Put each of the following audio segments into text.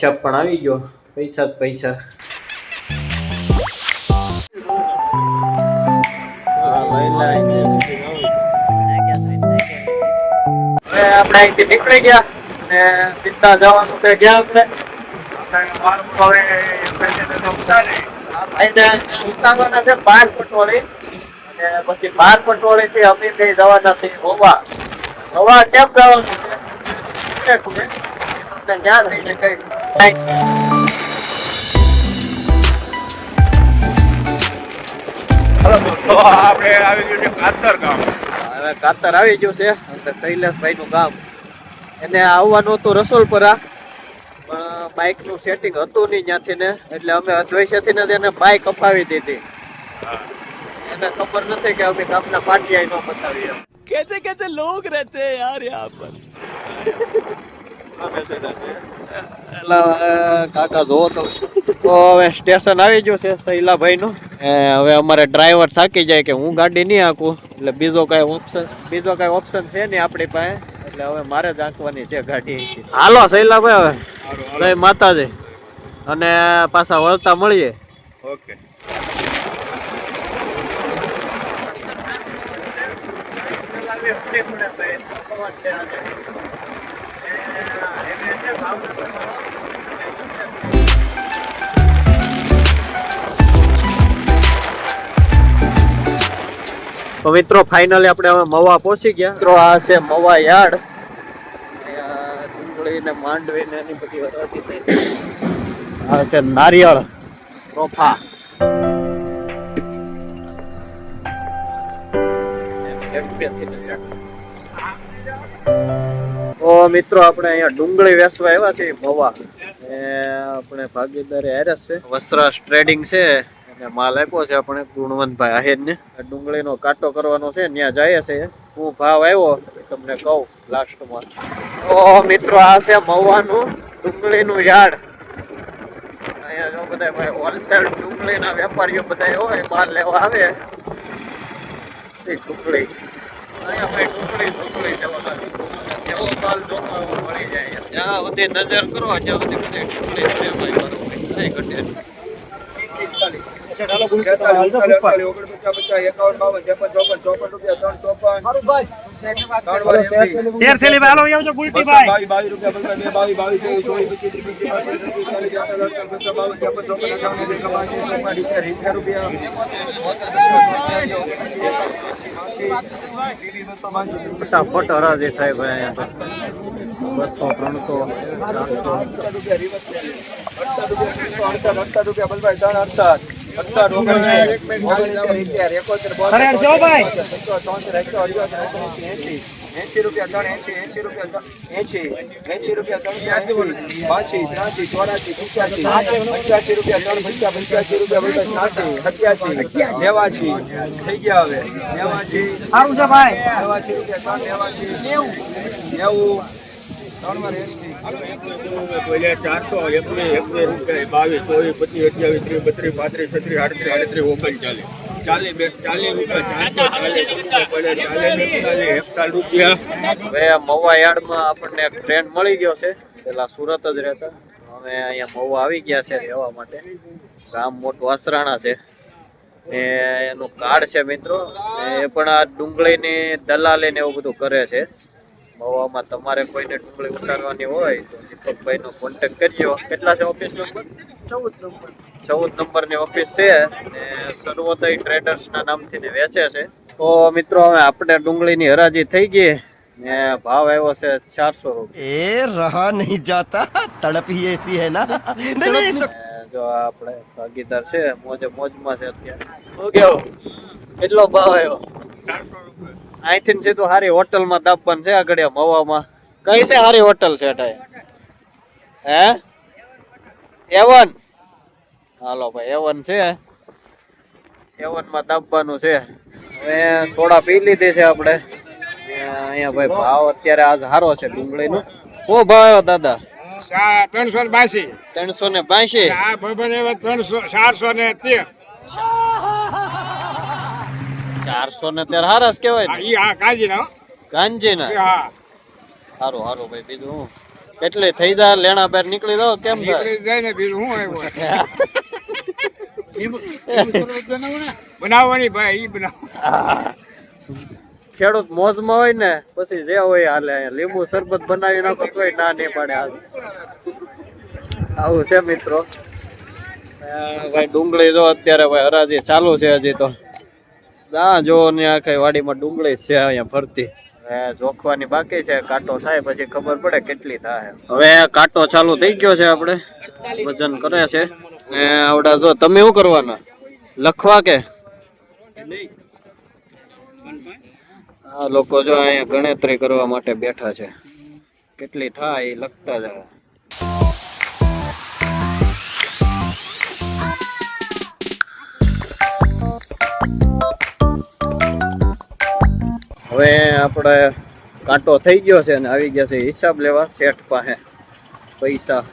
છપ્પન આવી ગયો. પૈસા જ પૈસા. હા, લઈ લાય. હવે આપણે અહીંથી નીકળી ગયા અને સીધા જવાનું છે ક્યાં આપણે ભાઈને ઉતારવાના છે બાર પટોળી. અને પછી બાર પટોળી થી અમે બે જવાના છે ગોવા ગોવા કેમ જવાનું છે? તમને ક્યાં થઈને કઈ તો આપણે આવી ગયું છે કાતર ગામ. હવે કાતર આવી ગયું છે એટલે શૈલેષભાઈ નું ગામ. એને આવવાનું હતું રસોલપરા પણ બાઇકનું સેટિંગ હતું નહીં ત્યાંથી ને એટલે અમે અદ્વૈસ્યથી ને તેને બાઇક અપાવી દીધી. એને ખબર નથી કે અમે ગામના પાટિયા નો બતાવી એમ. कैसे कैसे लोग रहते हैं यार यहाँ पर એટલે હવે કાકા જોવો તો તો હવે સ્ટેશન આવી ગયું છે શૈલાભાઈ નું હવે અમારે ડ્રાઈવર થાકી જાય કે હું ગાડી નહીં હાંકું એટલે બીજો કઈ ઓપ્શન બીજો કઈ ઓપ્શન છે નહીં આપણી પાસે એટલે હવે મારે જ હાંકવાની છે ગાડી અહીંથી. હાલો શૈલાભાઈ હવે જય માતાજી અને પાછા વળતા મળીએ ઓકે તો મિત્રો ફાઇનલી આપણે હવે મવા પહોંચી ગયા. મિત્રો, આ છે મવા યાર્ડ. અહીંયા માંડવીને એની બધી વરાટી થઈ આ છે નારિયેળ તોફા મિત્રો, આપણે અહીંયા ડુંગળી વેચવા આવ્યા છે ભવા. આપણે ભાગીદારી હેરસ છે. વસ્ત્રાસ ટ્રેડિંગ છે. માલ આપ્યો છે આપણે ગુણવંતભાઈ આહેર ને ડુંગળીનો કાંટો કરવાનો છે ત્યાં જાય છે. હું ભાવ આવ્યો તમને કહું લાસ્ટમાં તો મિત્રો, આ છે મવાનું ડુંગળીનું યાર્ડ. અહીંયા જો બધા ભાઈ હોલસેલ ડુંગળીના વેપારીઓ બધા હોય, માલ લેવા આવે. એ ડુંગળી અહીંયા ભાઈ છે બધા. જેવો માલ જોતો મળી જાય જ્યાં સુધી નજર કરો, ત્યાં સુધી બધી ટુકડી છે ભાઈ બરોબર ઘટે નહીં. તેર થેલી ભાઈ હાલો આવજો ગુલટી ભાઈ ફટાફટ હરાજી થાય ભાઈ અહીંયા તો બસો ત્રણસો ચારસો અરે જો ભાઈ એસી રૂપિયા ત્રણ એસી એસી રૂપિયા ત્રણ એસી એસી રૂપિયા ત્રણ એસી પાંચી ત્રાસી ચોરાસી પંચ્યાસી પંચ્યાસી રૂપિયા ત્રણ પંચ્યા પંચ્યાસી રૂપિયા સાસી સત્યાસી નેવાસી થઈ ગયા હવે. નેવાસી સારું છે ભાઈ. નેવાસી રૂપિયા ત્રણ નેવાસી નેવું. નેવું. ત્રણ એસી ચારસો એકવીસ એકવીસ રૂપિયા બાવીસ ચોવીસ પચીસ અઠ્યાવીસ ત્રીસ બત્રીસ પાંત્રીસ છત્રીસ આડત્રીસ આડત્રીસ ઓગણચાલીસ ચાલીસ. બે ચાલીસ રૂપિયા ચારસો ચાલીસ રૂપિયા હવે યાર્ડમાં આપણને એક ફ્રેન્ડ મળી ગયો છે. પેલા સુરત જ રહેતા. અમે અહીંયા મહુવા આવી ગયા છે રહેવા માટે. ગામ મોટું વાસરાણા છે. ને એનું કાર્ડ છે મિત્રો. એ પણ આ ડુંગળીની દલાલી ને એવું બધું કરે છે. મવામાં તમારે કોઈને ડુંગળી ઉતારવાની હોય તો દીપકભાઈ નો કોન્ટેક કરજો કેટલા છે ઓફિસ નંબર ચૌદ નંબર. ચૌદ નંબરની ઓફિસ છે ને સર્વોદય ટ્રેડર્સ ના નામથી ને વેચે છે. તો મિત્રો હવે આપણે ડુંગળીની હરાજી થઈ ગઈ ને ભાવ આવ્યો છે ચારસો રૂપિયા. રહા નહીં જાતા. તડપી જો આપણે ભાગીદાર છે મોજે મોજમાં છે અત્યારે. કેટલો ભાવ આવ્યો? અહીંથી સીધું સારી હોટલમાં દાબવાનું છે આગળ મવામાં. કઈ છે સારી હોટલ છે અટાય હે? એવન? હાલો ભાઈ એવન છે. એવનમાં દાબવાનું છે. હવે સોડા પી લીધી છે આપણે. અહીંયા ભાઈ ભાવ અત્યારે આજ સારો છે ડુંગળીનો. શું ભાવ આવ્યો દાદા. ત્રણસો ને બાસી. ત્રણસો ને બાસી? ત્રણસો ચારસો ને તેર. ચારસો ને તેર હારસ કેવાય ને. કાજી ના હા. સારું સારું ભાઈ બીજું હું? કેટલી થઈ જાય લેણા બેર નીકળી દો કેમ જાય ને બીજું હું આવ્યું? બનાવવાની ભાઈ ઈ બનાવ. ખેડૂત મોજમાં હોય ને પછી જે હોય હાલે લીંબુ શરબત બનાવી નાખો તોય ના નહીં પાડે આજ આવું છે મિત્રો. ભાઈ ડુંગળી જો અત્યારે ભાઈ હરાજી ચાલુ છે હજી તો. ના જો ને આ કઈ વાડીમાં ડુંગળી છે અહીંયા ફરતી. જોખવાની બાકી છે કાંટો થાય પછી ખબર પડે કેટલી થાય. હવે કાંટો ચાલુ થઈ ગયો છે આપણે. વજન કરે છે. ને આવડા જો તમે શું કરવાના? લખવા કે? આ લોકો જો અહીંયા ગણતરી કરવા માટે બેઠા છે. કેટલી થાય એ લખતા જાય હવે આપણે કાંટો થઈ ગયો છે અને આવી ગયા છે હિસાબ લેવા શેઠ પાસે. પૈસા.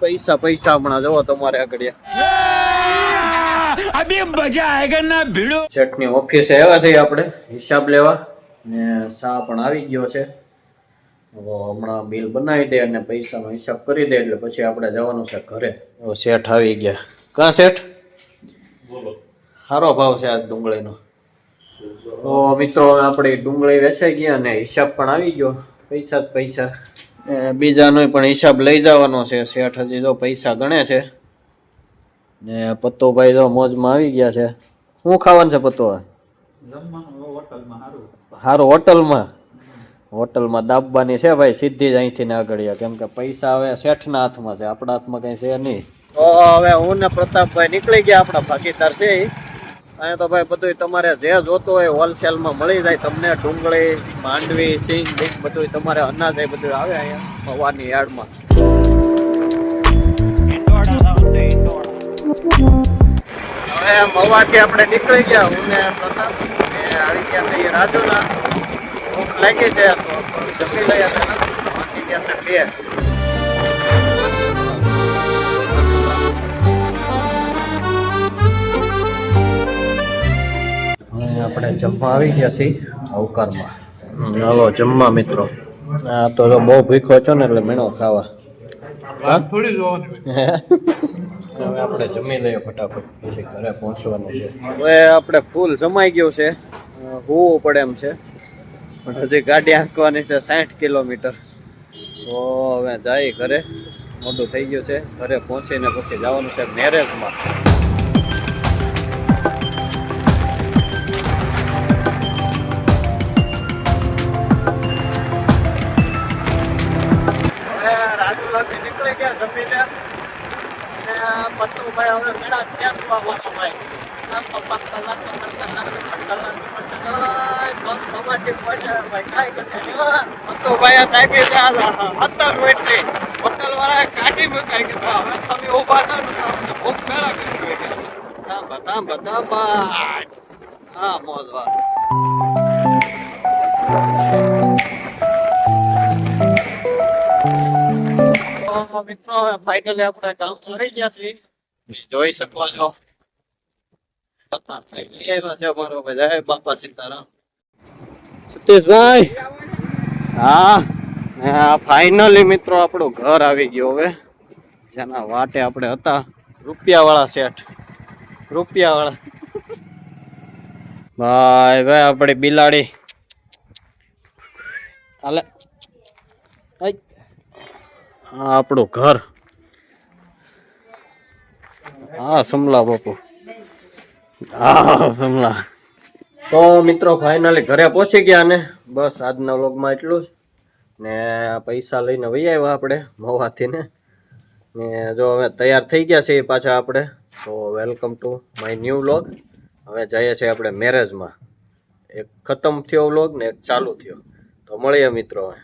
પૈસા પૈસા હમણાં જવો તમારે આગળ. શેઠની ઓફિસે આવ્યા છે આપણે હિસાબ લેવા. ને સા પણ આવી ગયો છે. હવે હમણાં બિલ બનાવી દે અને પૈસાનો હિસાબ કરી દે એટલે પછી આપણે જવાનું છે ઘરે. શેઠ આવી ગયા. કાં શેઠ? સારો ભાવ છે આજ ડુંગળીનો. તો મિત્રો આપણે ડુંગળી વેચાઈ ગયા અને હિસાબ પણ આવી ગયો. પૈસા જ પૈસા. બીજાનો પણ હિસાબ લઈ જવાનો છે. શેઠ હજી જો પૈસા ગણે છે. ને પત્તોભાઈ જો મોજમાં આવી ગયા છે. શું ખાવાનું છે પત્તો સારું હોટલમાં. હોટલમાં દાબવાની છે ભાઈ સીધી જ અહીંથી ને આગળ કેમ કે પૈસા હવે શેઠના હાથમાં છે. આપણા હાથમાં કઈ છે નહીં. તો હવે હું ને પ્રતાપભાઈ નીકળી ગયા. આપણા ભાગીદાર છે. અહીંયા તો ભાઈ બધું તમારે જે જોતું હોય હોલસેલમાં મળી જાય. તમને ડુંગળી, માંડવી, સિંગ બીંગ બધું તમારે અનાજ એ બધું આવે અહીંયા ભવાની યાર્ડમાં. હવે મવાથી આપણે નીકળી ગયા. હું લાગી છે આપણે જમવા આવી ગયા છીએ અવકારમાં. હાલો જમવા મિત્રો. આ તો બહુ ભૂખ્યો છો ને એટલે મેણો ખાવા. હવે આપણે જમી લઈએ ફટાફટ પછી ઘરે પહોંચવાનું છે. હવે આપણે ફૂલ જમાઈ ગયું છે. હોવું પડે એમ છે. પણ હજી ગાડી હાંકવાની છે સાઠ કિલોમીટર. તો હવે જાય ઘરે. મોટું થઈ ગયું છે. ઘરે પહોંચીને પછી જવાનું છે મેરેજમાં. કાઢી મુકાઈ કે ભાઈ હવે તમે ઊભા થો ને તો અમને ભૂખ મેળા કરી કે તાંબા તાંબા તાંબા હા મોજ વાત તો મિત્રો ફાઇનલી આપણે કામ કરી ગયા છીએ જોઈ શકો છો. અમારો બધા બાપા મિત્રો આપણું ઘર આવી ગયું હવે. જેના વાટે આપણે હતા. રૂપિયા વાળા શેઠ. રૂપિયા વાળા ભાઈ ભાઈ, આપણી બિલાડી. હાલે. આપણું ઘર. હા, સમલા બાપુ. હા, સમલા. તો મિત્રો ફાઇનલી ઘરે પહોંચી ગયા ને. બસ આજના વ્લોગમાં એટલું જ. ને પૈસા લઈને વહી આવ્યા આપણે મવાથી ને. ને જો હવે તૈયાર થઈ ગયા છે પાછા આપણે, તો welcome to my new vlog હવે જઈએ છીએ આપણે મેરેજમાં. એક ખતમ થયો વ્લોગ ને એક ચાલુ થયો. તો મળીએ મિત્રો હવે.